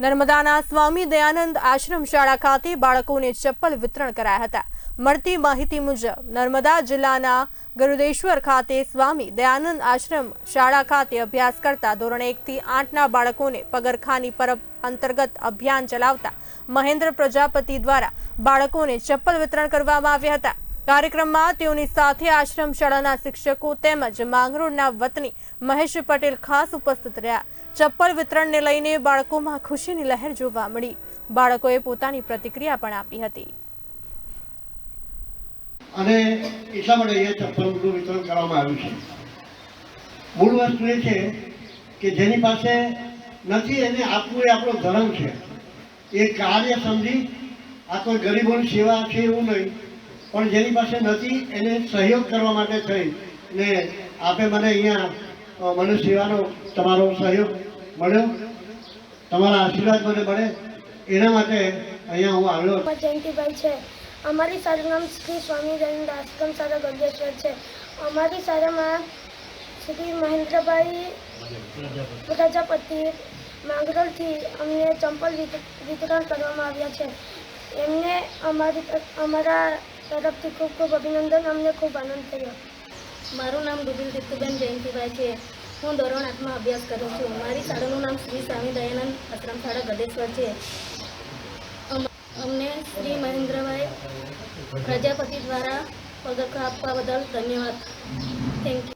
નર્મદાના સ્વામી દયાનંદ આશ્રમ શાળા ખાતે બાળકોને ચપ્પલ વિતરણ કરાયા હતા. મળતી માહિતી મુજબ, નર્મદા જિલ્લાના ગરુદેશ્વર ખાતે સ્વામી દયાનંદ આશ્રમ શાળા ખાતે અભ્યાસ કરતા ધોરણ એકથી આઠના બાળકોને પગરખાની પરબ અંતર્ગત અભિયાન ચલાવતા મહેન્દ્ર પ્રજાપતિ દ્વારા બાળકોને ચપ્પલ વિતરણ કરવામાં આવ્યા હતા. કાર્યક્રમમાં તેઓની સાથે આશ્રમ શાળાના શિક્ષકો તેમજ માંગરોળના વતની મહેશ પટેલ ખાસ ઉપસ્થિત રહ્યા. ચપ્પલ વિતરણને લઈને બાળકોમાં ખુશીની લહેર જોવા મળી. બાળકોએ પોતાની પ્રતિક્રિયા પણ આપી હતી. અને એટલા માટે અહીંયા ચપ્પલનું વિતરણ કરવામાં આવ્યું છે. મૂળ વસ્તુ એ છે કે જેની પાસે નથી, એને આપવું એ આપણો ધર્મ છે. એ કાર્ય સમજી, આ કોઈ ગરીબોની સેવા છે એવું નહીં. પણ જેની પાસે નથી, એને સહયોગ કરવા માટે થઈ. ને આપે મને અહીંયા મનુષ્ય મને સેવાનો તમારો સહયોગ મળ્યો. તમારા આશીર્વાદ મને મળે. એના માટે અહીંયા હું આવ્યો. જયંતિભાઈ છે. અમારી સરનામ નામ શ્રી સ્વામી દાસ શાળા ગંગેશ્વર છે. અમારી શાળામાં શ્રી મહેન્દ્રભાઈ પ્રજાપતિ માંગરોળથી અમને ચંપલ વિતરણ કરવામાં આવ્યા છે. એમને અમારી અમારા તરફથી ખૂબ ખૂબ અભિનંદન. અમને ખૂબ આનંદ થયો. મારું નામ રૂબિલ દીપ્તિબેન જયંતિભાઈ છે. હું ધોરણ આઠમાં અભ્યાસ કરું છું. મારી શાળાનું નામ શ્રી સ્વામી દયાનંદ આશ્રમ શાળા ગદેશ્વર છે. અમ- અમને શ્રી મહેન્દ્રભાઈ પ્રજાપતિ દ્વારા પગખ આપવા બદલ ધન્યવાદ. Thank you